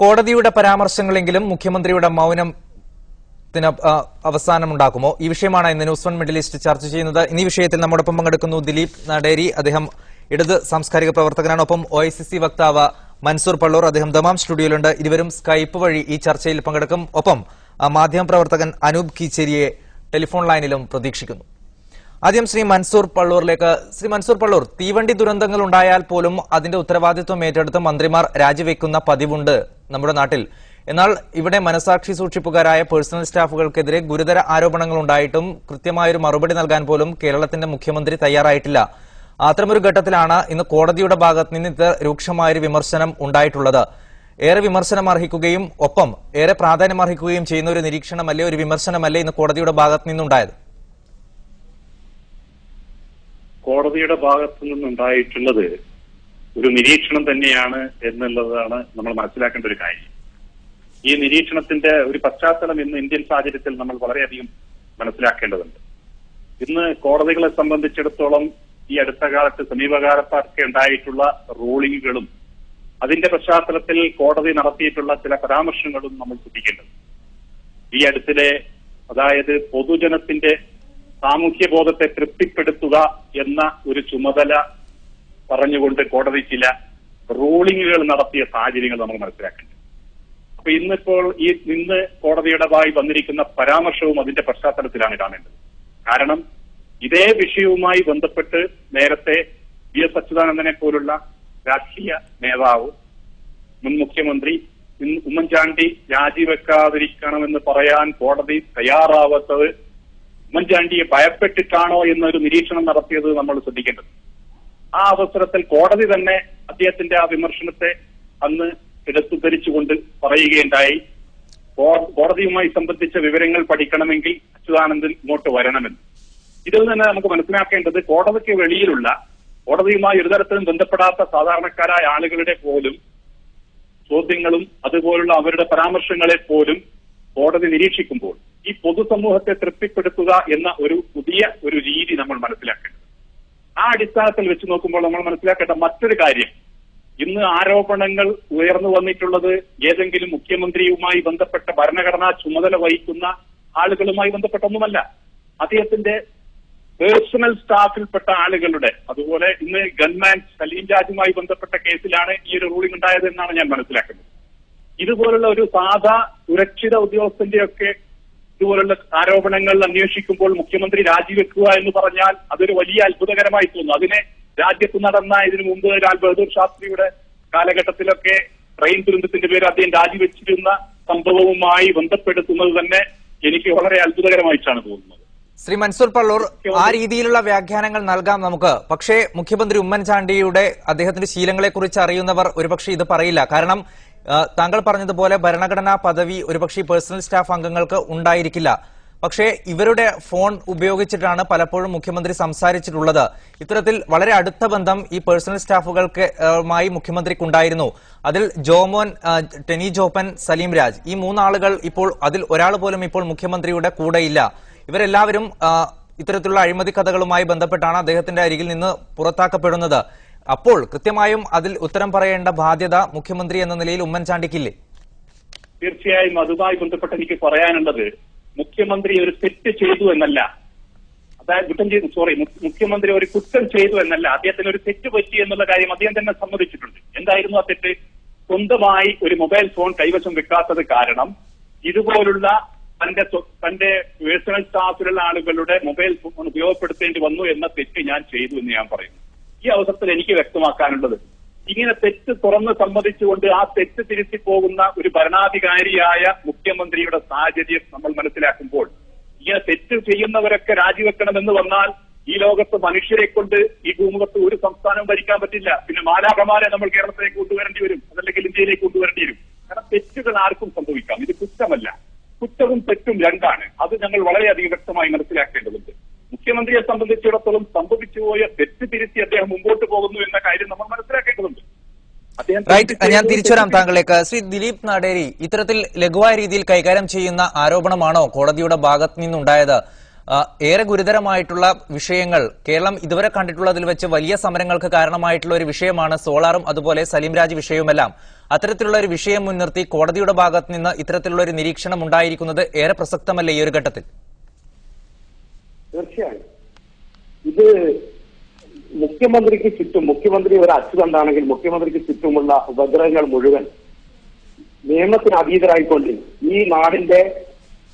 കോടതിയുടെ പരാമർശങ്ങളെങ്കിലും മുഖ്യമന്ത്രിയുടെ മൗനം അവസാനമുണ്ടാക്കുമോ? ഈ വിഷയമാണ് ഇന്ന് ന്യൂസ് വൺ മിഡിൽ ഈസ്റ്റ് ചർച്ച ചെയ്യുന്നത്. ഈ വിഷയത്തിൽ നമ്മോടൊപ്പം പങ്കെടുക്കുന്നു ദിലീപ് നടേരി. അദ്ദേഹം ഇടത് സാംസ്കാരിക പ്രവർത്തകനാണ്. ഒപ്പം ഒ ഐ സി സി വക്താവ് മൻസൂർ പള്ളൂർ അദ്ദേഹം ദമാം സ്റ്റുഡിയോയിലുണ്ട്. ഇരുവരും സ്കൈപ്പ് വഴി ഈ ചർച്ചയിൽ പങ്കെടുക്കും. ഒപ്പം മാധ്യമപ്രവർത്തകൻ അനൂപ് കീച്ചേരിയെ ടെലിഫോൺ ലൈനിലും പ്രതീക്ഷിക്കുന്നു. ആദ്യം ശ്രീ മൻസൂർ പള്ളൂരിലേക്ക്. ശ്രീ മൻസൂർ പള്ളൂർ തീവണ്ടി ദുരന്തങ്ങൾ ഉണ്ടായാൽ പോലും അതിന്റെ ഉത്തരവാദിത്വം ഏറ്റെടുത്ത് മന്ത്രിമാർ രാജിവെക്കുന്ന പതിവുണ്ട് നമ്മുടെ നാട്ടിൽ. എന്നാൽ ഇവിടെ മനസാക്ഷി സൂക്ഷിപ്പുകാരായ പേഴ്സണൽ സ്റ്റാഫുകൾക്കെതിരെ ഗുരുതര ആരോപണങ്ങൾ ഉണ്ടായിട്ടും കൃത്യമായൊരു മറുപടി നൽകാൻ പോലും കേരളത്തിന്റെ മുഖ്യമന്ത്രി തയ്യാറായിട്ടില്ല. അത്തരമൊരു ഘട്ടത്തിലാണ് ഇന്ന് കോടതിയുടെ ഭാഗത്ത് നിന്ന് ഇത് രൂക്ഷമായൊരു വിമർശനം ഉണ്ടായിട്ടുള്ളത്. ഏറെ വിമർശനം അർഹിക്കുകയും ഒപ്പം ഏറെ പ്രാധാന്യം അർഹിക്കുകയും ചെയ്യുന്ന ഒരു നിരീക്ഷണമല്ലേ ഒരു വിമർശനമല്ലേ ഇന്ന് കോടതിയുടെ ഭാഗത്ത് നിന്നുണ്ടായത്? കോടതിയുടെ ഭാഗത്തു നിന്നുണ്ടായിട്ടുള്ളത് ഒരു നിരീക്ഷണം തന്നെയാണ് എന്നുള്ളതാണ് നമ്മൾ മനസ്സിലാക്കേണ്ട ഒരു കാര്യം. ഈ നിരീക്ഷണത്തിന്റെ ഒരു പശ്ചാത്തലം ഇന്ന് ഇന്ത്യൻ സാഹചര്യത്തിൽ നമ്മൾ വളരെയധികം മനസ്സിലാക്കേണ്ടതുണ്ട്. ഇന്ന് കോടതികളെ സംബന്ധിച്ചിടത്തോളം ഈ അടുത്ത കാലത്ത് സമീപകാലത്തൊക്കെ ഉണ്ടായിട്ടുള്ള റൂളിങ്ങുകളും അതിന്റെ പശ്ചാത്തലത്തിൽ കോടതി നടത്തിയിട്ടുള്ള ചില പരാമർശങ്ങളും നമ്മൾ ശ്രദ്ധിക്കേണ്ടത് ഈ അടുത്തിടെ അതായത് പൊതുജനത്തിന്റെ സാമൂഹ്യ ബോധത്തെ തൃപ്തിപ്പെടുത്തുക എന്ന ഒരു ചുമതല പറഞ്ഞുകൊണ്ട് കോടതി ചില റൂളിങ്ങുകൾ നടത്തിയ സാഹചര്യങ്ങൾ നമ്മൾ മനസ്സിലാക്കേണ്ടത് അപ്പൊ ഇന്നിപ്പോൾ ഈ ഇന്ന് കോടതിയുടെ വായി വന്നിരിക്കുന്ന പരാമർശവും അതിന്റെ പശ്ചാത്തലത്തിലാണ് കാണേണ്ടത്. കാരണം ഇതേ വിഷയവുമായി ബന്ധപ്പെട്ട് നേരത്തെ വി എസ് അച്യുതാനന്ദനെ പോലുള്ള രാഷ്ട്രീയ നേതാവ് മുൻ മുഖ്യമന്ത്രി ഉമ്മൻചാണ്ടി രാജിവെക്കാതിരിക്കണമെന്ന് പറയാൻ കോടതി തയ്യാറാവാത്തത് ഉമ്മൻചാണ്ടിയെ ഭയപ്പെട്ടിട്ടാണോ എന്നൊരു നിരീക്ഷണം നടത്തിയത് നമ്മൾ ശ്രദ്ധിക്കേണ്ടത്. ആ അവസരത്തിൽ കോടതി തന്നെ അദ്ദേഹത്തിന്റെ ആ വിമർശനത്തെ അന്ന് എടുത്തുധരിച്ചുകൊണ്ട് പറയുകയുണ്ടായി. കോടതിയുമായി സംബന്ധിച്ച വിവരങ്ങൾ പഠിക്കണമെങ്കിൽ അച്യുതാനന്ദൻ ഇങ്ങോട്ട് വരണമെന്ന്. ഇതിൽ തന്നെ നമുക്ക് മനസ്സിലാക്കേണ്ടത് കോടതിക്ക് വെളിയിലുള്ള കോടതിയുമായി ഒരു തരത്തിലും ബന്ധപ്പെടാത്ത സാധാരണക്കാരായ ആളുകളുടെ പോലും ചോദ്യങ്ങളും അതുപോലുള്ള അവരുടെ പരാമർശങ്ങളെ പോലും കോടതി നിരീക്ഷിക്കുമ്പോൾ ഈ പൊതുസമൂഹത്തെ തൃപ്തിപ്പെടുത്തുക എന്ന ഒരു പുതിയ ഒരു രീതി നമ്മൾ മനസ്സിലാക്കേണ്ടത്. ആ അടിസ്ഥാനത്തിൽ വെച്ച് നോക്കുമ്പോൾ നമ്മൾ മനസ്സിലാക്കേണ്ട മറ്റൊരു കാര്യം. ഇന്ന് ആരോപണങ്ങൾ ഉയർന്നു വന്നിട്ടുള്ളത് ഏതെങ്കിലും മുഖ്യമന്ത്രിയുമായി ബന്ധപ്പെട്ട ഭരണഘടനാ ചുമതല വഹിക്കുന്ന ആളുകളുമായി ബന്ധപ്പെട്ടൊന്നുമല്ല. അദ്ദേഹത്തിന്റെ പേഴ്സണൽ സ്റ്റാഫിൽപ്പെട്ട ആളുകളുടെ അതുപോലെ ഇന്ന് ഗൺമാൻ സലീം രാജുമായി ബന്ധപ്പെട്ട കേസിലാണ് ഈ ഒരു റൂളിംഗ് ഉണ്ടായത് എന്നാണ് ഞാൻ മനസ്സിലാക്കുന്നത്. ഇതുപോലുള്ള ഒരു സാധാ സുരക്ഷിത ഉദ്യോഗസ്ഥന്റെയൊക്കെ ഇതുപോലുള്ള ആരോപണങ്ങൾ അന്വേഷിക്കുമ്പോൾ മുഖ്യമന്ത്രി രാജിവെക്കുക എന്ന് പറഞ്ഞാൽ അതൊരു വലിയ അത്ഭുതകരമായി തോന്നുന്നു അതിനെ രാജ്യത്ത് നടന്ന ഇതിനു മുമ്പ് ലാൽ ബഹദൂർ ശാസ്ത്രിയുടെ കാലഘട്ടത്തിലൊക്കെ ട്രെയിൻ ദുരന്തത്തിന്റെ പേര് അദ്ദേഹം രാജിവെച്ചിരുന്ന സംഭവവുമായി ബന്ധപ്പെടുത്തുന്നത് തന്നെ എനിക്ക് വളരെ അത്ഭുതകരമായിട്ടാണ് തോന്നുന്നത്. ശ്രീ മൻസൂർ പള്ളൂർ ആ രീതിയിലുള്ള വ്യാഖ്യാനങ്ങൾ നൽകാം നമുക്ക്. പക്ഷേ മുഖ്യമന്ത്രി ഉമ്മൻചാണ്ടിയുടെ അദ്ദേഹത്തിന്റെ ശീലങ്ങളെക്കുറിച്ച് അറിയുന്നവർ ഒരുപക്ഷെ ഇത് പറയില്ല. കാരണം താങ്കൾ പറഞ്ഞതുപോലെ ഭരണഘടനാ പദവി ഒരുപക്ഷെ പേഴ്സണൽ സ്റ്റാഫ് അംഗങ്ങൾക്ക് ഉണ്ടായിരിക്കില്ല. പക്ഷേ ഇവരുടെ ഫോൺ ഉപയോഗിച്ചിട്ടാണ് പലപ്പോഴും മുഖ്യമന്ത്രി സംസാരിച്ചിട്ടുള്ളത്. ഇത്തരത്തിൽ വളരെ അടുത്ത ബന്ധം ഈ പേഴ്സണൽ സ്റ്റാഫുകൾക്ക് ആ, മായി മുഖ്യമന്ത്രിക്കുണ്ടായിരുന്നു. അതിൽ ജോമോൻ ടെനി ജോപ്പൻ സലീം രാജ് ഈ മൂന്നാളുകൾ ഇപ്പോൾ അതിൽ ഒരാൾ പോലും ഇപ്പോൾ മുഖ്യമന്ത്രിയുടെ കൂടെയില്ല. ഇവരെല്ലാവരും ഇത്തരത്തിലുള്ള അഴിമതി കഥകളുമായി ബന്ധപ്പെട്ടാണ് അദ്ദേഹത്തിന്റെ അരികിൽ നിന്ന് പുറത്താക്കപ്പെടുന്നത്. അപ്പോൾ കൃത്യമായും അതിൽ ഉത്തരം പറയേണ്ട ബാധ്യത മുഖ്യമന്ത്രി എന്ന നിലയിൽ ഉമ്മൻചാണ്ടിക്കില്ലേ? തീർച്ചയായും അതുമായി ബന്ധപ്പെട്ട് എനിക്ക് പറയാനുള്ളത് മുഖ്യമന്ത്രി ഒരു തെറ്റ് ചെയ്തു എന്നല്ല. അതായത് കുറ്റം ചെയ്തു സോറി മുഖ്യമന്ത്രി ഒരു കുറ്റം ചെയ്തു എന്നല്ല. അദ്ദേഹത്തിന് ഒരു തെറ്റ് പറ്റി എന്നുള്ള കാര്യം അദ്ദേഹം തന്നെ സമ്മതിച്ചിട്ടുണ്ട്. എന്തായിരുന്നു ആ തെറ്റ്? സ്വന്തമായി ഒരു മൊബൈൽ ഫോൺ കൈവശം വെക്കാത്തത് കാരണം ഇതുപോലുള്ള തന്റെ തന്റെ പേഴ്സണൽ സ്റ്റാഫിലുള്ള ആളുകളുടെ മൊബൈൽ ഫോൺ ഉപയോഗപ്പെടുത്തേണ്ടി വന്നു എന്ന തെറ്റ് ഞാൻ ചെയ്തു എന്ന് ഞാൻ പറയുന്നു. ഈ അവസരത്തിൽ എനിക്ക് വ്യക്തമാക്കാനുള്ളത്. ഇങ്ങനെ തെറ്റ് തുറന്ന് സമ്മതിച്ചുകൊണ്ട് ആ തെറ്റ് തിരുത്തി പോകുന്ന ഒരു ഭരണാധികാരിയായ മുഖ്യമന്ത്രിയുടെ സാഹചര്യം നമ്മൾ മനസ്സിലാക്കുമ്പോൾ ഇങ്ങനെ തെറ്റ് ചെയ്യുന്നവരൊക്കെ രാജിവെക്കണമെന്ന് വന്നാൽ ഈ ലോകത്ത് മനുഷ്യരെ കൊണ്ട് ഈ ഭൂമുഖത്ത് ഒരു സംസ്ഥാനം ഭരിക്കാൻ പറ്റില്ല. പിന്നെ മാലാഖമാരെ നമ്മൾ കേരളത്തിലേക്ക് കൊണ്ടുവരേണ്ടി വരും അതല്ലെങ്കിൽ ഇന്ത്യയിലേക്ക് കൊണ്ടുവരേണ്ടി വരും. കാരണം തെറ്റുകൾ ആർക്കും സംഭവിക്കാം. ഇത് കുറ്റമല്ല. കുറ്റവും തെറ്റും രണ്ടാണ്. അത് ഞങ്ങൾ വളരെയധികം വ്യക്തമായി മനസ്സിലാക്കേണ്ടതുണ്ട്. മുഖ്യമന്ത്രിയെ സംബന്ധിച്ചിടത്തോളം സംഭവിച്ചുപോയ തെറ്റ് തിരുത്തി അദ്ദേഹം മുമ്പോട്ട് പോകുന്നു എന്ന കാര്യം നമ്മൾ മനസ്സിലാക്കേണ്ടതുണ്ട്. റൈറ്റ് ഞാൻ തിരിച്ചുവരാം തിരിച്ചു വരാം തെറ്റ് ശ്രീ ദിലീപ് നാടേരി ഇത്തരത്തിൽ ലഘുവായ രീതിയിൽ കൈകാര്യം ചെയ്യുന്ന ആരോപണമാണോ കോടതിയുടെ ഭാഗത്ത് നിന്നുണ്ടായത്? ഏറെ ഗുരുതരമായിട്ടുള്ള വിഷയങ്ങൾ കേരളം ഇതുവരെ കണ്ടിട്ടുള്ളതിൽ വെച്ച് വലിയ സമരങ്ങൾക്ക് കാരണമായിട്ടുള്ള ഒരു വിഷയമാണ് സോളാറും അതുപോലെ സലീം രാജ് വിഷയവുമെല്ലാം. അത്തരത്തിലുള്ള ഒരു വിഷയം മുൻനിർത്തി കോടതിയുടെ ഭാഗത്ത് നിന്ന് ഇത്തരത്തിലുള്ള ഒരു നിരീക്ഷണം ഉണ്ടായിരിക്കുന്നത് ഏറെ പ്രസക്തമല്ലേ ഈ ഒരു ഘട്ടത്തിൽ? തീർച്ചയായും. ഇത് മുഖ്യമന്ത്രിക്ക് ചുറ്റും മുഖ്യമന്ത്രി ഒരു അച്ചുതണ്ടാണെങ്കിൽ മുഖ്യമന്ത്രിക്ക് ചുറ്റുമുള്ള ഉപഗ്രഹങ്ങൾ മുഴുവൻ നിയമത്തിന് അതീതരായിക്കൊണ്ട് ഈ നാടിന്റെ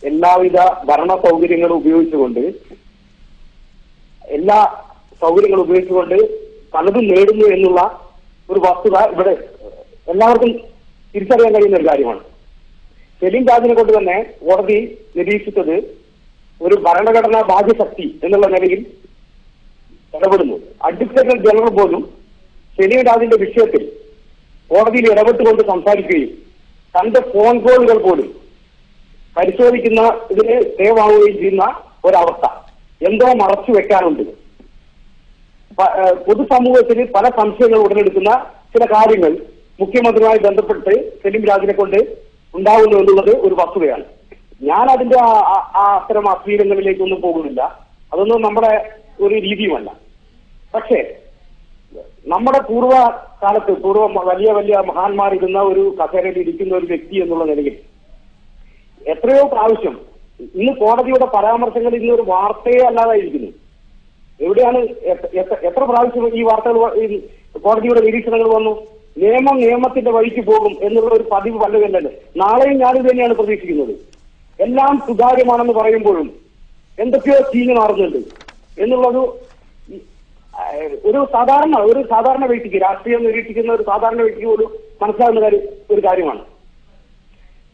എല്ലാവിധ ഭരണ സൗകര്യങ്ങളും ഉപയോഗിച്ചുകൊണ്ട് എല്ലാ സൗകര്യങ്ങളും ഉപയോഗിച്ചുകൊണ്ട് പലതും നേടുന്നു എന്നുള്ള ഒരു വസ്തുത ഇവിടെ എല്ലാവർക്കും തിരിച്ചറിയാൻ കഴിയുന്ന ഒരു കാര്യമാണ്. സെലിം രാജിനെ കൊണ്ട് തന്നെ കോടതി നിരീക്ഷിച്ചത് ഒരു ഭരണഘടനാ ബാധ്യശക്തി എന്നുള്ള നിലയിൽ ഇടപെടുന്നു. അഡ്വക്കേറ്റ് ജനറൽ പോലും രാജിന്റെ വിഷയത്തിൽ കോടതിയിൽ ഇടപെട്ടുകൊണ്ട് സംസാരിക്കുകയും തന്റെ ഫോൺ കോളുകൾ പോലും പരിശോധിക്കുന്ന ഇതിന് സ്റ്റേ വാങ്ങുകയും ചെയ്യുന്ന ഒരവസ്ഥ. എന്തോ മറച്ചു വെക്കാനുണ്ട് പൊതുസമൂഹത്തിന് പല സംശയങ്ങൾ ഉടലെടുക്കുന്ന ചില കാര്യങ്ങൾ മുഖ്യമന്ത്രിയുമായി ബന്ധപ്പെട്ട് സെലിം രാജിനെ കൊണ്ട് ഉണ്ടാവുന്നു എന്നുള്ളത് ഒരു വസ്തുതയാണ്. ഞാൻ അതിന്റെ ആ- അത്തരം അശ്ലീലങ്ങളിലേക്കൊന്നും പോകുന്നില്ല. അതൊന്നും നമ്മുടെ ഒരു രീതിയുമല്ല. പക്ഷേ നമ്മുടെ പൂർവ കാലത്ത് പൂർവ വലിയ വലിയ മഹാന്മാർ ഇരുന്ന ഒരു കസേരയിൽ ഇരിക്കുന്ന ഒരു വ്യക്തി എന്നുള്ള നിലയിൽ എത്രയോ പ്രാവശ്യം ഇന്ന് കോടതിയുടെ പരാമർശങ്ങൾ ഇന്ന് ഒരു വാർത്തയെ അല്ലാതായിരിക്കുന്നു. എവിടെയാണ് എത്ര- പ്രാവശ്യം ഈ വാർത്തകൾ കോടതിയുടെ നിരീക്ഷണങ്ങൾ വന്നു? നിയമം നിയമത്തിന്റെ വഴിക്ക് പോകും എന്നുള്ള ഒരു പതിവ് വല്ലതല്ലേ നാളെയും ഞാനിത് തന്നെയാണ് പ്രതീക്ഷിക്കുന്നത്. എല്ലാം സുതാര്യമാണെന്ന് പറയുമ്പോഴും എന്തൊക്കെയോ ചീഞ്ഞു മാറുന്നുണ്ട് ആ, ഒരു സാധാരണ ഒരു സാധാരണ വ്യക്തിക്ക് രാഷ്ട്രീയം നിരീക്ഷിക്കുന്ന ഒരു സാധാരണ വ്യക്തിക്ക് ഒരു മനസ്സിലാകുന്ന കാര്യം ഒരു കാര്യമാണ്.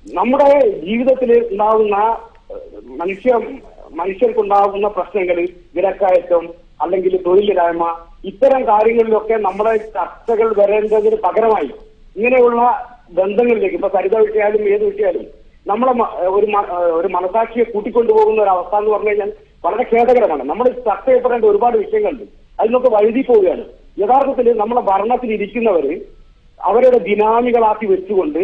നമ്മുടെ ജീവിതത്തിൽ ഉണ്ടാകുന്ന മനുഷ്യ മനുഷ്യർക്കുണ്ടാകുന്ന പ്രശ്നങ്ങൾ വിലക്കയറ്റം അല്ലെങ്കിൽ തൊഴിലില്ലായ്മ ഇത്തരം കാര്യങ്ങളിലൊക്കെ നമ്മുടെ ചർച്ചകൾ വരേണ്ടതിന് പകരമായി ഇങ്ങനെയുള്ള ബന്ധങ്ങളിലേക്ക് ഇപ്പൊ സരിത വിഷയാലും ഏത് വിഷയാലും നമ്മളെ ഒരു ഒരു മനസാക്ഷിയെ കൂട്ടിക്കൊണ്ടുപോകുന്ന ഒരു അവസ്ഥ എന്ന് പറഞ്ഞു കഴിഞ്ഞാൽ വളരെ ഖേദകരമാണ്. നമ്മൾ ചർച്ച ചെയ്യപ്പെടേണ്ട ഒരുപാട് വിഷയങ്ങളുണ്ട്. അതിനൊക്കെ വഴുതി പോവുകയാണ്. യഥാർത്ഥത്തിൽ നമ്മളെ ഭരണത്തിൽ ഇരിക്കുന്നവര് അവരുടെ ദിനാമികളാക്കി വെച്ചുകൊണ്ട്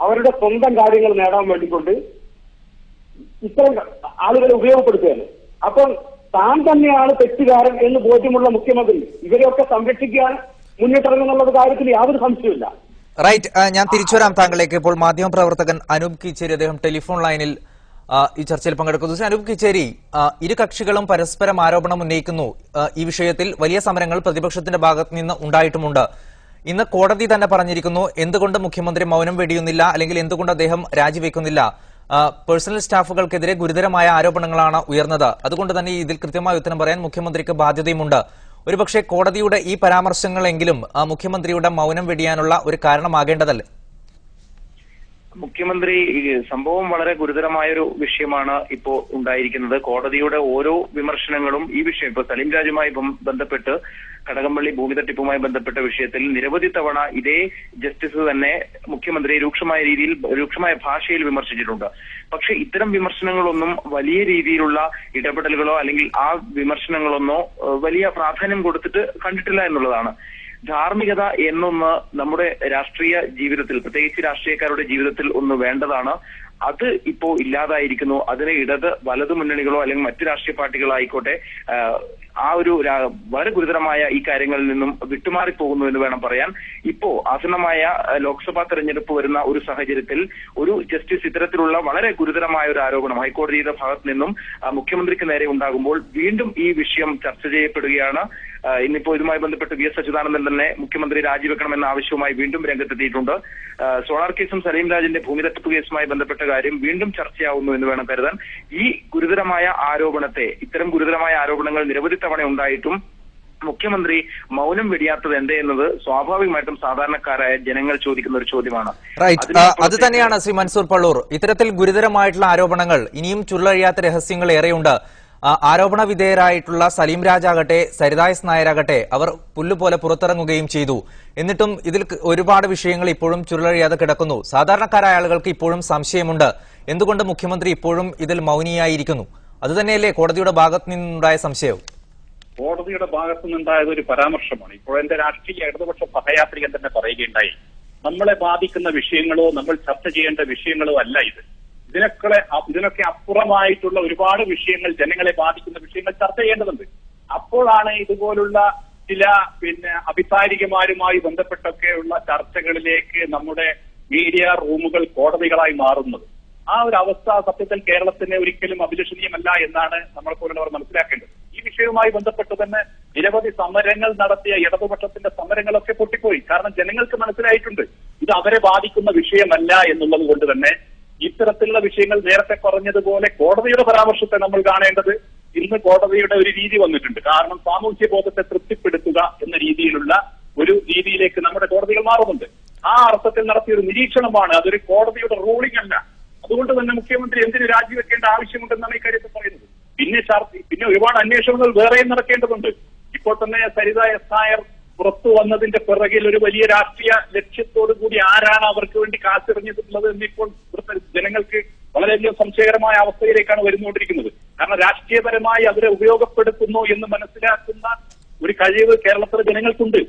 അവരുടെ സ്വന്തം കാര്യങ്ങൾ നേടാൻ വേണ്ടിക്കൊണ്ട് ഇത്തരം ആളുകളെ ഉപയോഗപ്പെടുത്തുകയാണ്. അപ്പം താൻ തന്നെയാണ് തെറ്റുകാരൻ എന്ന് ബോധ്യമുള്ള മുഖ്യമന്ത്രി ഇവരെയൊക്കെ സംരക്ഷിക്കാൻ മുന്നിട്ടിറങ്ങുന്നുള്ള കാര്യത്തിൽ യാതൊരു സംശയമില്ല റൈറ്റ് ഞാൻ തിരിച്ചു വരാം ഇപ്പോൾ ഇപ്പോൾ മാധ്യമപ്രവർത്തകൻ അനൂപ് കിച്ചേരി അദ്ദേഹം ടെലിഫോൺ ലൈനിൽ ഈ ചർച്ചയിൽ പങ്കെടുക്കുന്നു. അനൂപ് കിച്ചേരി ഇരു കക്ഷികളും പരസ്പരം ആരോപണം ഉന്നയിക്കുന്നു. ഈ വിഷയത്തിൽ വലിയ സമരങ്ങൾ പ്രതിപക്ഷത്തിന്റെ ഭാഗത്ത് നിന്ന് ഉണ്ടായിട്ടുമുണ്ട്. ഇന്ന് കോടതി തന്നെ പറഞ്ഞിരിക്കുന്നു എന്തുകൊണ്ട് മുഖ്യമന്ത്രി മൗനം വെടിയുന്നില്ല അല്ലെങ്കിൽ എന്തുകൊണ്ട് അദ്ദേഹം രാജിവെക്കുന്നില്ല? പേഴ്സണൽ സ്റ്റാഫുകൾക്കെതിരെ ഗുരുതരമായ ആരോപണങ്ങളാണ് ഉയർന്നത്. അതുകൊണ്ട് തന്നെ ഇതിൽ കൃത്യമായ ഉത്തരം പറയാൻ മുഖ്യമന്ത്രിക്ക് ബാധ്യതയുമുണ്ട്. ഒരുപക്ഷെ കോടതിയുടെ ഈ പരാമർശങ്ങളെങ്കിലും മുഖ്യമന്ത്രിയുടെ മൗനം വെടിയാനുള്ള ഒരു കാരണമാകേണ്ടതല്ലേ? മുഖ്യമന്ത്രി സംഭവം വളരെ ഗുരുതരമായ ഒരു വിഷയമാണ് ഇപ്പോ ഉണ്ടായിരിക്കുന്നത്. കോടതിയുടെ ഓരോ വിമർശനങ്ങളും ഈ വിഷയം ഇപ്പൊ സലീം രാജുമായി ബന്ധപ്പെട്ട് കടകംപള്ളി ഭൂമി തട്ടിപ്പുമായി ബന്ധപ്പെട്ട വിഷയത്തിൽ നിരവധി തവണ ഇതേ ജസ്റ്റിസ് തന്നെ മുഖ്യമന്ത്രി രൂക്ഷമായ രീതിയിൽ രൂക്ഷമായ ഭാഷയിൽ വിമർശിച്ചിട്ടുണ്ട്. പക്ഷെ ഇത്തരം വിമർശനങ്ങളൊന്നും വലിയ രീതിയിലുള്ള ഇടപെടലുകളോ അല്ലെങ്കിൽ ആ വിമർശനങ്ങളൊന്നോ വലിയ പ്രാധാന്യം കൊടുത്തിട്ട് കണ്ടിട്ടില്ല എന്നുള്ളതാണ്. ധാർമ്മികത എന്നൊന്ന് നമ്മുടെ രാഷ്ട്രീയ ജീവിതത്തിൽ പ്രത്യേകിച്ച് രാഷ്ട്രീയക്കാരുടെ ജീവിതത്തിൽ ഒന്ന് വേണ്ടതാണ്. അത് ഇപ്പോ ഇല്ലാതായിരിക്കുന്നു. അതിന് ഇടത് വലതു മുന്നണികളോ അല്ലെങ്കിൽ മറ്റു രാഷ്ട്രീയ പാർട്ടികളോ ആയിക്കോട്ടെ ആഹ്, ആ ഒരു വളരെ ഗുരുതരമായ ഈ കാര്യങ്ങളിൽ നിന്നും വിട്ടുമാറി പോകുന്നു എന്ന് വേണം പറയാൻ. ഇപ്പോ ആസന്നമായ ലോക്സഭാ തെരഞ്ഞെടുപ്പ് വരുന്ന ഒരു സാഹചര്യത്തിൽ ഒരു ജസ്റ്റിസ് ഇത്തരത്തിലുള്ള വളരെ ഗുരുതരമായ ഒരു ആരോപണം ഹൈക്കോടതിയുടെ ഭാഗത്ത് നിന്നും മുഖ്യമന്ത്രിക്ക് നേരെ ഉണ്ടാകുമ്പോൾ വീണ്ടും ഈ വിഷയം ചർച്ച ചെയ്യപ്പെടുകയാണ്. ഇന്നിപ്പോ ഇതുമായി ബന്ധപ്പെട്ട് വി എസ് അച്യുതാനന്ദൻ തന്നെ മുഖ്യമന്ത്രി രാജിവെക്കണമെന്ന ആവശ്യവുമായി വീണ്ടും രംഗത്തെത്തിയിട്ടുണ്ട്. സോളാർ കേസും സലീം രാജിന്റെ ഭൂമി തട്ടിപ്പ് കേസുമായി ബന്ധപ്പെട്ട കാര്യം വീണ്ടും ചർച്ചയാവുന്നു എന്ന് വേണം കരുതാൻ. ഈ ഗുരുതരമായ ആരോപണത്തെ ഇത്തരം ഗുരുതരമായ ആരോപണങ്ങൾ നിരവധി തവണ ഉണ്ടായിട്ടും മുഖ്യമന്ത്രി മൗനം വെടിയാത്തത് എന്തേ എന്നത് സ്വാഭാവികമായിട്ടും സാധാരണക്കാരായ ജനങ്ങൾ ചോദിക്കുന്ന ഒരു ചോദ്യമാണ്. റൈറ്റ് അത് തന്നെയാണ് ശ്രീ മൻസൂർ പള്ളൂർ. ഇത്തരത്തിൽ ഗുരുതരമായിട്ടുള്ള ആരോപണങ്ങൾ ഇനിയും ചുരുളഴിയാത്ത രഹസ്യങ്ങൾ ഏറെയുണ്ട്. ആരോപണ വിധേയരായിട്ടുള്ള സലീം രാജാകട്ടെ സരിതായസ് നായരാകട്ടെ അവർ പുല്ലുപോലെ പുറത്തിറങ്ങുകയും ചെയ്തു. എന്നിട്ടും ഇതിൽ ഒരുപാട് വിഷയങ്ങൾ ഇപ്പോഴും ചുരുളഴിയാതെ കിടക്കുന്നു. സാധാരണക്കാരായ ആളുകൾക്ക് ഇപ്പോഴും സംശയമുണ്ട്. എന്തുകൊണ്ട് മുഖ്യമന്ത്രി ഇപ്പോഴും ഇതിൽ മൗനിയായിരിക്കുന്നു? അതുതന്നെയല്ലേ കോടതിയുടെ ഭാഗത്ത് നിന്നുണ്ടായ സംശയവും കോടതിയുടെ ഭാഗത്തു നിന്നുണ്ടായത് ഒരു പരാമർശമാണ്. ഇപ്പോൾ എന്റെ രാഷ്ട്രീയ ഇടതുപക്ഷ സഹയാത്രികൻ തന്നെ പറയുകയുണ്ടായി നമ്മളെ ബാധിക്കുന്ന വിഷയങ്ങളോ നമ്മൾ ചർച്ച ചെയ്യേണ്ട വിഷയങ്ങളോ അല്ല ഇത്. ഇതിനൊക്കെ ഇതിനൊക്കെ അപ്പുറമായിട്ടുള്ള ഒരുപാട് വിഷയങ്ങൾ ജനങ്ങളെ ബാധിക്കുന്ന വിഷയങ്ങൾ ചർച്ച ചെയ്യേണ്ടതുണ്ട്. അപ്പോഴാണ് ഇതുപോലുള്ള ചില പിന്നെ അഭിസാരികമാരുമായി ബന്ധപ്പെട്ടൊക്കെയുള്ള ചർച്ചകളിലേക്ക് നമ്മുടെ മീഡിയ റൂമുകൾ കോടതികളായി മാറുന്നത്. ആ ഒരു അവസ്ഥ സത്യത്തിൽ കേരളത്തിന് ഒരിക്കലും അഭിലഷണീയമല്ല എന്നാണ് നമ്മളെ പോലുള്ളവർ മനസ്സിലാക്കേണ്ടത്. വിഷയവുമായി ബന്ധപ്പെട്ട് തന്നെ നിരവധി സമരങ്ങൾ നടത്തിയ ഇടതുപക്ഷത്തിന്റെ സമരങ്ങളൊക്കെ പൊട്ടിപ്പോയി. കാരണം ജനങ്ങൾക്ക് മനസ്സിലായിട്ടുണ്ട് ഇത് അവരെ ബാധിക്കുന്ന വിഷയമല്ല എന്നുള്ളത് കൊണ്ട് തന്നെ ഇത്തരത്തിലുള്ള വിഷയങ്ങൾ നേരത്തെ പറഞ്ഞതുപോലെ കോടതിയുടെ പരാമർശത്തെ നമ്മൾ കാണേണ്ടത് ഇന്ന് കോടതിയുടെ ഒരു രീതി വന്നിട്ടുണ്ട്. കാരണം സാമൂഹ്യ ബോധത്തെ തൃപ്തിപ്പെടുത്തുക എന്ന രീതിയിലുള്ള ഒരു രീതിയിലേക്ക് നമ്മുടെ കോടതികൾ മാറുന്നുണ്ട്. ആ അർത്ഥത്തിൽ നടത്തിയ ഒരു നിരീക്ഷണമാണ് അതൊരു കോടതിയുടെ റൂളിംഗ് അല്ല. അതുകൊണ്ട് തന്നെ മുഖ്യമന്ത്രി എന്തിനു രാജിവെക്കേണ്ട ആവശ്യമുണ്ടെന്നാണ് ഈ കാര്യത്തിൽ പറയുന്നത്. പിന്നെ പിന്നെ ഒരുപാട് അന്വേഷണങ്ങൾ വേറെയും നടക്കേണ്ടതുണ്ട്. ഇപ്പോൾ തന്നെ സരിത എസ് നായർ പുറത്തു വന്നതിന്റെ പിറകിൽ ഒരു വലിയ രാഷ്ട്രീയ ലക്ഷ്യത്തോടു കൂടി ആരാണ് അവർക്ക് വേണ്ടി കാത്തിറങ്ങിയിട്ടുള്ളത് എന്നിപ്പോൾ ജനങ്ങൾക്ക് വളരെയധികം സംശയകരമായ അവസ്ഥയിലേക്കാണ് വരുന്നുകൊണ്ടിരിക്കുന്നത്. കാരണം രാഷ്ട്രീയപരമായി അവരെ ഉപയോഗപ്പെടുത്തുന്നു എന്ന് മനസ്സിലാക്കുന്ന ഒരു കഴിവ് കേരളത്തിലെ ജനങ്ങൾക്കുണ്ട്.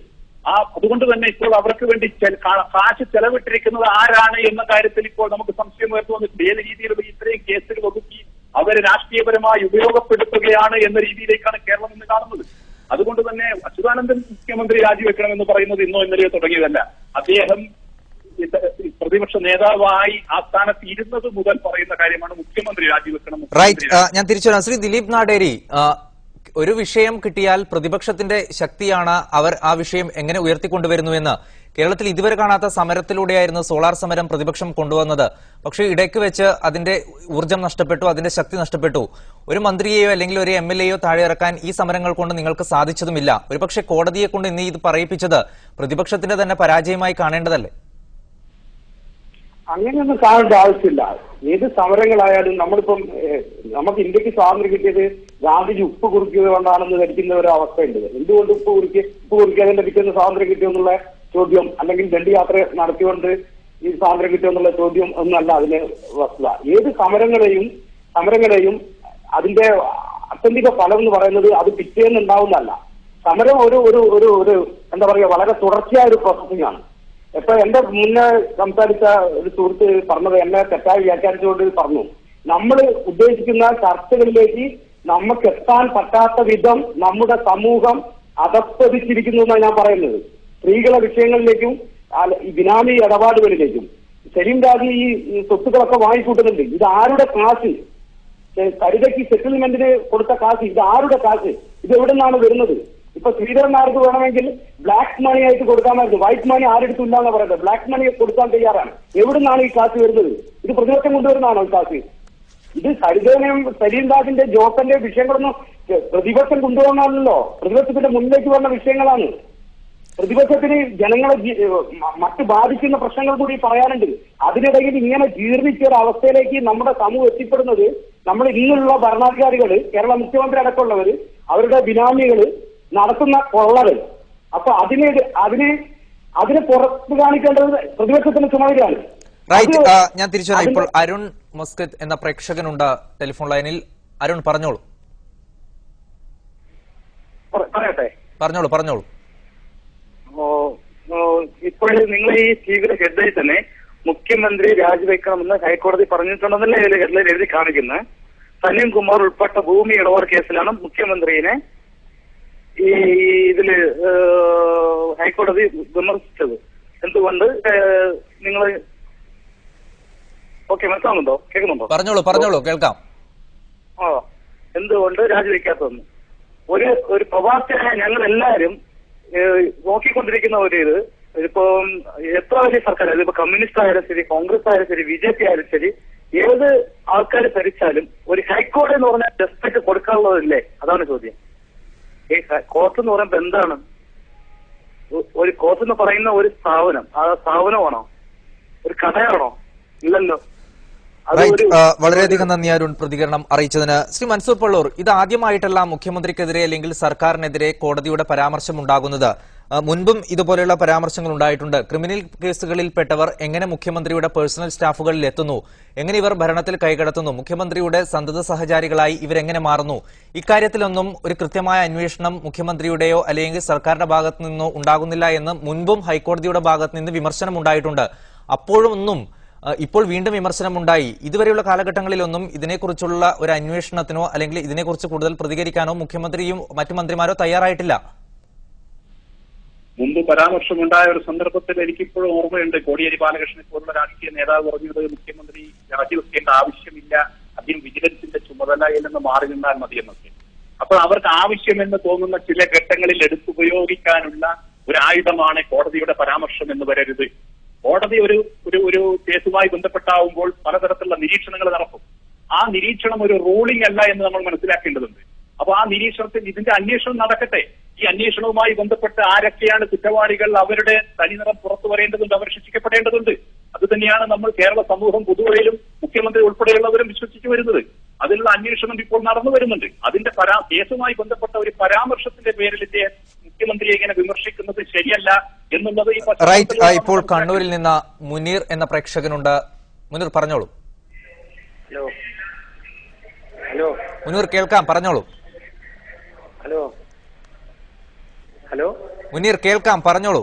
ആ അതുകൊണ്ട് തന്നെ ഇപ്പോൾ അവർക്ക് വേണ്ടി കാശ് ചെലവിട്ടിരിക്കുന്നത് ആരാണ് എന്ന കാര്യത്തിൽ ഇപ്പോൾ നമുക്ക് സംശയം ഉയർന്നു ഏത് രീതിയിലുള്ള ഇത്രയും കേസുകൾ ഒതുക്കി അവരെ രാഷ്ട്രീയപരമായി ഉപയോഗപ്പെടുത്തുകയാണ് എന്ന രീതിയിലേക്കാണ് കേരളം ഇന്ന് കാണുന്നത്. അതുകൊണ്ട് തന്നെ അച്യുതാനന്ദൻ മുഖ്യമന്ത്രി രാജിവെക്കണമെന്ന് പറയുന്നത് ഇന്നോ ഇന്നലെയോ തുടങ്ങിയതല്ല. അദ്ദേഹം പ്രതിപക്ഷ നേതാവായി ആ സ്ഥാനത്ത് ഇരുന്നത് മുതൽ പറയുന്ന കാര്യമാണ് മുഖ്യമന്ത്രി രാജിവെക്കണം റൈറ്റ് ഞാൻ തിരിച്ചു ശ്രീ ദിലീപ് നാടേരി ഒരു വിഷയം കിട്ടിയാൽ പ്രതിപക്ഷത്തിന്റെ ശക്തിയാണ് അവർ ആ വിഷയം എങ്ങനെ ഉയർത്തിക്കൊണ്ടുവരുന്നുവെന്ന് കേരളത്തിൽ ഇതുവരെ കാണാത്ത സമരത്തിലൂടെയായിരുന്നു സോളാർ സമരം പ്രതിപക്ഷം കൊണ്ടുവന്നത്. പക്ഷേ ഇടയ്ക്ക് വെച്ച് അതിന്റെ ഊർജം നഷ്ടപ്പെട്ടു അതിന്റെ ശക്തി നഷ്ടപ്പെട്ടു. ഒരു മന്ത്രിയെയോ അല്ലെങ്കിൽ ഒരു എം എൽ എയോ താഴെ ഇറക്കാൻ ഈ സമരങ്ങൾ കൊണ്ട് നിങ്ങൾക്ക് സാധിച്ചതുമില്ല. ഒരുപക്ഷെ കോടതിയെ കൊണ്ട് ഇന്ന് ഇത് പറയിപ്പിച്ചത് പ്രതിപക്ഷത്തിന്റെ തന്നെ പരാജയമായി കാണേണ്ടതല്ലേ? അങ്ങനെയൊന്നും കാണേണ്ട ആവശ്യമില്ല. ഏത് സമരങ്ങളായാലും നമ്മളിപ്പം നമുക്ക് ഇന്ത്യയ്ക്ക് സ്വാതന്ത്ര്യം കിട്ടിയത് ഗാന്ധിജി ഉപ്പ് കുറിക്കുക കൊണ്ടാണെന്ന് ധരിക്കുന്ന ഒരു അവസ്ഥയുണ്ട്. എന്തുകൊണ്ട് ഉപ്പ് കുറിക്കുക ഉപ്പ് കുറിക്കാതെ പിറ്റേന്ന് സ്വാതന്ത്ര്യം കിട്ടിയെന്നുള്ള ചോദ്യം അല്ലെങ്കിൽ ദണ്ഡിയാത്ര നടത്തിക്കൊണ്ട് ഈ സ്വാതന്ത്ര്യം കിട്ടിയെന്നുള്ള ചോദ്യം ഒന്നല്ല അതിന് വസ്തുത. ഏത് സമരങ്ങളെയും സമരങ്ങളെയും അതിന്റെ അത്യന്തിക ഫലം എന്ന് പറയുന്നത് അത് പിറ്റേന്ന് ഉണ്ടാവുന്നതല്ല സമരം ഒരു ഒരു ഒരു എന്താ പറയുക വളരെ തുടർച്ചയായ ഒരു പ്രോസസ്സിംഗ് ആണ്. ഇപ്പൊ എന്റെ മുന്നേ സംസാരിച്ച ഒരു സുഹൃത്ത് പറഞ്ഞത് എന്നെ തെറ്റായി വ്യാഖ്യാനിച്ചുകൊണ്ട് പറഞ്ഞു. നമ്മൾ ഉദ്ദേശിക്കുന്ന ചർച്ചകളിലേക്ക് നമുക്ക് എത്താൻ പറ്റാത്ത വിധം നമ്മുടെ സമൂഹം അധപ്പതിച്ചിരിക്കുന്നു എന്നാണ് ഞാൻ പറയുന്നത്. സ്ത്രീകളെ വിഷയങ്ങളിലേക്കും ഈ ബിനാമി ഇടപാടുകളിലേക്കും. സലീം രാജി ഈ സ്വത്തുക്കളൊക്കെ വാങ്ങിക്കൂട്ടുന്നുണ്ട്. ഇത് ആരുടെ കാശ്? കരുതയ്ക്ക് സെറ്റിൽമെന്റിന് കൊടുത്ത കാശ് ഇത് ആരുടെ കാശ്? ഇത് എവിടെ നിന്നാണ് വരുന്നത്? ഇപ്പൊ ശ്രീധരന്മാർക്ക് വേണമെങ്കിൽ ബ്ലാക്ക് മണി ആയിട്ട് കൊടുക്കാമായിരുന്നു. വൈറ്റ് മണി ആരെടുത്തു ഇല്ലാന്ന് പറയുന്നത്. ബ്ലാക്ക് മണി കൊടുക്കാൻ തയ്യാറാണ്. എവിടുന്നാണ് ഈ കാശ് വരുന്നത്? ഇത് പ്രതിപക്ഷം കൊണ്ടുവരുന്നതാണോ ഈ കാശ്? ഇത് സരിതനെയും സലീംദാസിന്റെ ജോസന്റെ വിഷയങ്ങളൊന്നും പ്രതിപക്ഷം കൊണ്ടുവന്നാണല്ലോ. പ്രതിപക്ഷത്തിന്റെ മുന്നിലേക്ക് വന്ന വിഷയങ്ങളാണ്. പ്രതിപക്ഷത്തിന് ജനങ്ങളെ മറ്റ് ബാധിക്കുന്ന പ്രശ്നങ്ങൾ കൂടി പറയാനുണ്ട്. അതിനിടയിൽ ഇങ്ങനെ ജീർണിച്ച ഒരു അവസ്ഥയിലേക്ക് നമ്മുടെ സമൂഹം എത്തിപ്പെടുന്നത് നമ്മൾ ഇന്നുള്ള ഭരണാധികാരികൾ കേരള മുഖ്യമന്ത്രി അടക്കമുള്ളവർ അവരുടെ ബിനാമികൾ നടത്തുന്ന കൊള്ളകൾ അപ്പൊ അതിന് അതിന് അതിനെ പുറത്ത് കാണിക്കേണ്ടത് പ്രതിപക്ഷത്തിന്റെ ചുമതലയാണ്. റൈറ്റ് ഞാൻ തിരിച്ചു വരാം. ഇപ്പോൾ അരുൺ മസ്കത്ത് എന്ന പ്രേക്ഷകനുണ്ട് ടെലിഫോൺ ലൈനിൽ. അരുൺ പറഞ്ഞോളൂ. പറയട്ടെ. പറഞ്ഞോളൂ പറഞ്ഞോളൂ. ഇപ്പോൾ നിങ്ങൾ ഈ ടിവിയുടെ ഹെഡ്ലൈൻ തന്നെ മുഖ്യമന്ത്രി രാജിവെക്കണമെന്ന് ഹൈക്കോടതി പറഞ്ഞിട്ടുണ്ടെന്നല്ലേ ഹെഡ്ലൈൻ എഴുതി കാണിക്കുന്നത്? സലീം കുമാർ ഉൾപ്പെട്ട ഭൂമി ഇടപാട് കേസിലാണ് മുഖ്യമന്ത്രിയെ ഈ ഇതിൽ ഹൈക്കോടതി വിമർശിച്ചത്. എന്തുകൊണ്ട് നിങ്ങൾ ഓക്കെ മനസ്സിലാവുന്നുണ്ടോ? കേൾക്കുന്നുണ്ടോ? പറഞ്ഞോളൂ പറഞ്ഞോളൂ കേൾക്കാം. ആ എന്തുകൊണ്ട് രാജിവെക്കാത്തതെന്ന്? ഒരു ഒരു പ്രവാസിയായ ഞങ്ങൾ എല്ലാവരും നോക്കിക്കൊണ്ടിരിക്കുന്ന ഒരു ഇത് ഇപ്പം എത്ര വലിയ സർക്കാർ ഇതിപ്പോ കമ്മ്യൂണിസ്റ്റ് ആയാലും ശരി കോൺഗ്രസ് ആയാലും ശരി ബി ജെ പി ആയാലും ശരി ഏത് ആൾക്കാർ ഭരിച്ചാലും ഒരു ഹൈക്കോടതി എന്ന് പറഞ്ഞാൽ റെസ്പെക്ട് കൊടുക്കാനുള്ളതില്ലേ? അതാണ് ചോദ്യം. ഈ കോർട്ട് എന്ന് പറയുമ്പോ എന്താണ്? ഒരു കോർട്ട് എന്ന് പറയുന്ന ഒരു സ്ഥാപനം ആ സ്ഥാപനമാണോ? ഒരു കടയാണോ? ഇല്ലല്ലോ. വളരെയധികം നന്ദി അരുൺ. പ്രതികരണം അറിയിച്ചതിന് ശ്രീ മൻസൂർ പള്ളൂർ ഇത് ആദ്യമായിട്ടല്ല മുഖ്യമന്ത്രിക്കെതിരെ അല്ലെങ്കിൽ സർക്കാരിനെതിരെ കോടതിയുടെ പരാമർശം ഉണ്ടാകുന്നത് മുൻപും ഇതുപോലെയുള്ള പരാമർശങ്ങൾ ഉണ്ടായിട്ടുണ്ട്. ക്രിമിനൽ കേസുകളിൽപ്പെട്ടവർ എങ്ങനെ മുഖ്യമന്ത്രിയുടെ പേഴ്സണൽ സ്റ്റാഫുകളിൽ എത്തുന്നു? എങ്ങനെ ഇവർ ഭരണത്തിൽ കൈകടത്തുന്നു? മുഖ്യമന്ത്രിയുടെ സന്തത സഹചാരികളായി ഇവരെങ്ങനെ മാറുന്നു? ഇക്കാര്യത്തിലൊന്നും ഒരു കൃത്യമായ അന്വേഷണം മുഖ്യമന്ത്രിയുടെയോ അല്ലെങ്കിൽ സർക്കാരിന്റെ ഭാഗത്തു നിന്നോ ഉണ്ടാകുന്നില്ല എന്ന് മുൻപും ഹൈക്കോടതിയുടെ ഭാഗത്തു നിന്ന് വിമർശനം ഉണ്ടായിട്ടുണ്ട്. അപ്പോഴൊന്നും ഇപ്പോൾ വീണ്ടും വിമർശനമുണ്ടായി ഇതുവരെയുള്ള കാലഘട്ടങ്ങളിലൊന്നും ഇതിനെക്കുറിച്ചുള്ള ഒരു അന്വേഷണത്തിനോ അല്ലെങ്കിൽ ഇതിനെക്കുറിച്ച് കൂടുതൽ പ്രതികരിക്കാനോ മുഖ്യമന്ത്രിയും മറ്റു മന്ത്രിമാരോ തയ്യാറായിട്ടില്ല. മുമ്പ് പരാമർശമുണ്ടായ ഒരു സന്ദർഭത്തിൽ എനിക്കിപ്പോഴും ഓർമ്മയുണ്ട്. കോടിയേരി ബാലകൃഷ്ണനെ പോലുള്ള രാഷ്ട്രീയ നേതാവ് പറഞ്ഞത് മുഖ്യമന്ത്രി രാജിവെക്കേണ്ട ആവശ്യമില്ല. അദ്ദേഹം വിജിലൻസിന്റെ ചുമതലയിൽ നിന്ന് മാറി നിന്നാൽ മതി എന്നൊക്കെ. അപ്പോൾ അവർക്ക് ആവശ്യമെന്ന് തോന്നുന്ന ചില ഘട്ടങ്ങളിൽ എടുത്തുപയോഗിക്കാനുള്ള ഒരു ആയുധമാണ് കോടതിയുടെ പരാമർശം എന്ന് വരരുത്. കോടതി ഒരു ഒരു ഒരു കേസുമായി ബന്ധപ്പെട്ടാവുമ്പോൾ പലതരത്തിലുള്ള നിരീക്ഷണങ്ങൾ നടക്കും. ആ നിരീക്ഷണം ഒരു റൂളിംഗ് അല്ല എന്ന് നമ്മൾ മനസ്സിലാക്കേണ്ടതുണ്ട്. അപ്പൊ ആ നിരീക്ഷണത്തിൽ ഇതിന്റെ അന്വേഷണം നടക്കട്ടെ. ഈ അന്വേഷണവുമായി ബന്ധപ്പെട്ട് ആരൊക്കെയാണ് കുറ്റവാളികൾ അവരുടെ തനിനിറം പുറത്തു വരേണ്ടതുണ്ട് അവർ ശിക്ഷിക്കപ്പെടേണ്ടതുണ്ട് അത് തന്നെയാണ് നമ്മൾ കേരള സമൂഹം പൊതുവെയിലും മുഖ്യമന്ത്രി ഉൾപ്പെടെയുള്ളവരും വിശ്വസിച്ചു വരുന്നത്. അതിലുള്ള അന്വേഷണം ഇപ്പോൾ നടന്നു വരുന്നുണ്ട്. അതിന്റെ പരാ കേസുമായി ബന്ധപ്പെട്ട ഒരു പരാമർശത്തിന്റെ പേരിൽ ഇത് മുഖ്യമന്ത്രിയെ ഇങ്ങനെ വിമർശിക്കുന്നത് ശരിയല്ല എന്നുള്ളത് ഈ റൈറ്റ് ആ, ഇപ്പോൾ കണ്ണൂരിൽ നിന്ന് മുനീർ എന്ന പ്രേക്ഷകനുണ്ട്. മുനീർ പറഞ്ഞോളൂ. ഹലോ. ഹലോ. മുനീർ കേൾക്കാം പറഞ്ഞോളൂ. ഹലോ. ഹലോ? മുനീർ കേൾക്കാം പറഞ്ഞോളൂ.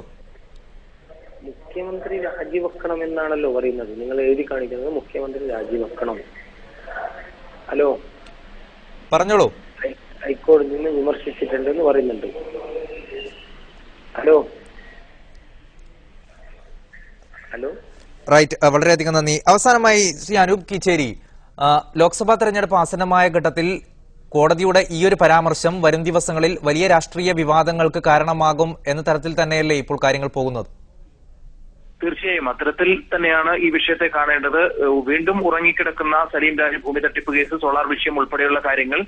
മുഖ്യമന്ത്രി രാജിവെക്കണം എന്നാണല്ലോ പറയുന്നത്. നിങ്ങൾ എഴുതി കാണിക്കുന്നത് മുഖ്യമന്ത്രി രാജിവെക്കണം. ഹലോ? പറഞ്ഞോളൂ. ഹൈക്കോടതി നിന്ന് വിമർശിച്ചിട്ടുണ്ടെന്ന് പറയുന്നുണ്ട്. ഹലോ? ഹലോ? റൈറ്റ് വളരെയധികം നന്ദി. അവസാനമായി ശ്രീ അനൂപ് കിച്ചേരി ലോക്സഭാ തെരഞ്ഞെടുപ്പ് ആസന്നമായ ഘട്ടത്തിൽ കോടതിയുടെ ഈ ഒരു പരാമർശം വരും ദിവസങ്ങളിൽ വലിയ രാഷ്ട്രീയ വിവാദങ്ങൾക്ക് കാരണമാകും എന്ന തരത്തിൽ തന്നെയല്ലേ ഇപ്പോൾ കാര്യങ്ങൾ പോകുന്നത്? തീർച്ചയായും അത്തരത്തിൽ തന്നെയാണ് ഈ വിഷയത്തെ കാണേണ്ടത്. വീണ്ടും ഉറങ്ങിക്കിടക്കുന്ന സലീം രാജ് ഭൂമി തട്ടിപ്പ് കേസ് സോളാർ വിഷയം ഉൾപ്പെടെയുള്ള കാര്യങ്ങൾ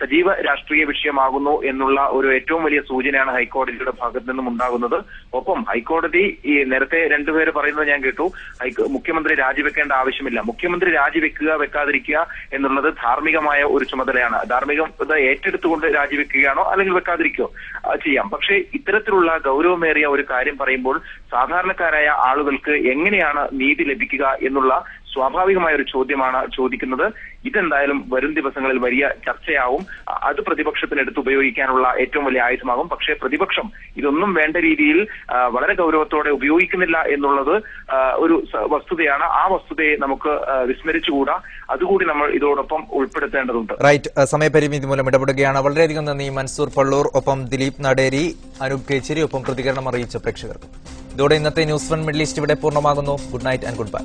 സജീവ രാഷ്ട്രീയ വിഷയമാകുന്നു എന്നുള്ള ഒരു ഏറ്റവും വലിയ സൂചനയാണ് ഹൈക്കോടതിയുടെ ഭാഗത്തു നിന്നും ഉണ്ടാകുന്നത്. ഒപ്പം ഹൈക്കോടതി ഈ നേരത്തെ രണ്ടുപേര് പറയുന്നത് ഞാൻ കേട്ടു. മുഖ്യമന്ത്രി രാജിവെക്കേണ്ട ആവശ്യമില്ല. മുഖ്യമന്ത്രി രാജിവെക്കുക വെക്കാതിരിക്കുക എന്നുള്ളത് ധാർമ്മികമായ ഒരു ചുമതലയാണ്. ധാർമ്മികത ഏറ്റെടുത്തുകൊണ്ട് രാജിവെക്കുകയാണോ അല്ലെങ്കിൽ വെക്കാതിരിക്കുകയോ ചെയ്യാം. പക്ഷേ ഇത്തരത്തിലുള്ള ഗൗരവമേറിയ ഒരു കാര്യം പറയുമ്പോൾ സാധാരണക്കാരായ ആളുകൾക്ക് എങ്ങനെയാണ് നീതി ലഭിക്കുക എന്നുള്ള സ്വാഭാവികമായ ഒരു ചോദ്യമാണ് ചോദിക്കുന്നത്. ഇതെന്തായാലും വരും ദിവസങ്ങളിൽ വലിയ ചർച്ചയാവും. അത് പ്രതിപക്ഷത്തിന് എടുത്ത് ഉപയോഗിക്കാനുള്ള ഏറ്റവും വലിയ ആയുധമാകും. പക്ഷേ പ്രതിപക്ഷം ഇതൊന്നും വേണ്ട രീതിയിൽ വളരെ ഗൗരവത്തോടെ ഉപയോഗിക്കുന്നില്ല എന്നുള്ളത് ഒരു വസ്തുതയാണ്. ആ വസ്തുതയെ നമുക്ക് വിസ്മരിച്ചുകൂടാ. അതുകൂടി നമ്മൾ ഇതോടൊപ്പം ഉൾപ്പെടുത്തേണ്ടതുണ്ട്. റൈറ്റ്. സമയപരിമിതി മൂലം ഇടപെടുകയാണ് വളരെയധികം നന്ദി. മൻസൂർ പള്ളൂർ ഒപ്പം ദിലീപ് നടേരി അനൂപ് കേച്ചേരി ഒപ്പം പ്രതികരണം അറിയിച്ച പ്രേക്ഷകർക്ക്. ഇതോടെ ഇന്നത്തെ ന്യൂസ് വൺ മിഡിൽ ഈസ്റ്റ് ഇവിടെ പൂർണമാകുന്നു. Good night and good bye.